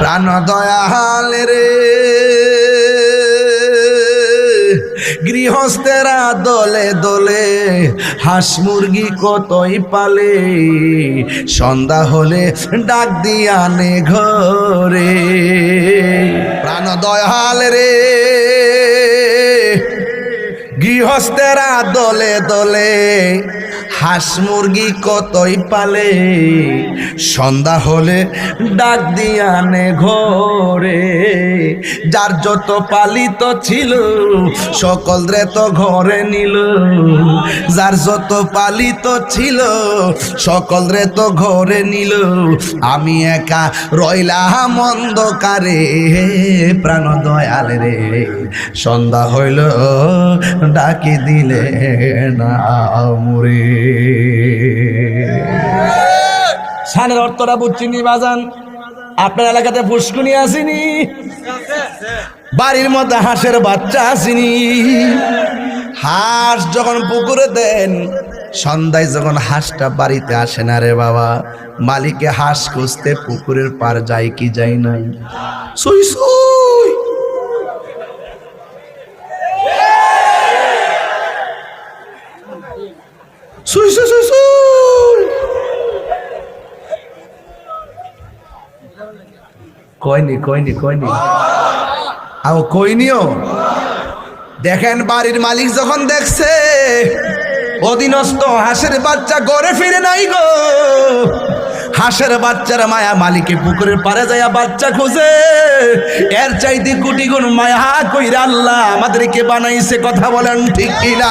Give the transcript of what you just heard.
প্রাণ দয়াল রে। গৃহস্থেরা দলে দলে, হাঁস মুরগি কতই পালে? সন্ধ্যা হলে ডাক দিয়ানে ঘরে। প্রাণ দয়াল রে। গৃহস্থেরা দলে দলে হাঁস মুরগি কতই পালে? সন্ধ্যা হলে ডাক দিয়ানে ঘরে। যার যত পালিত ছিল, সকল তো ঘরে নিল। যার যত পালিত ছিল, সকল তো ঘরে নিল। আমি একা রইলাম অন্ধকারে, প্রাণ দয়াল রে। সন্ধ্যা হইল, ডাকি দিলে না মুরে সানের অর্থটা বুঝছিনি বাজান। আপনার এলাকাতে পুষ্কুনি আসেনি। বাড়ির মধ্যে হাঁসের বাচ্চা আসেনি। হাঁস যখন পুকুরে দেন, সন্ধ্যায় যখন হাঁসটা বাড়িতে আসে না রে বাবা, মালিকে হাঁস খুঁজতে পুকুরের পার যায় কি যায় নাই। সুই সুই। সুই সুই সুই সুই কয়নি কয়নি কয়নি আও কইনিও দেখেন বাড়ির মালিক যখন দেখছে অধীনস্থ হাঁসের বাচ্চা গড়ে ফিরে নাই গো। হাঁসের বাচ্চার মায়া মালিকে পুকুরের পারে যাইয়া বাচ্চা খুঁজে। এর চাইতে কোটি গুণ মায়া কইরা আল্লাহ আমাদেরকে বানাইছে কথা বলেন ঠিক কিনা?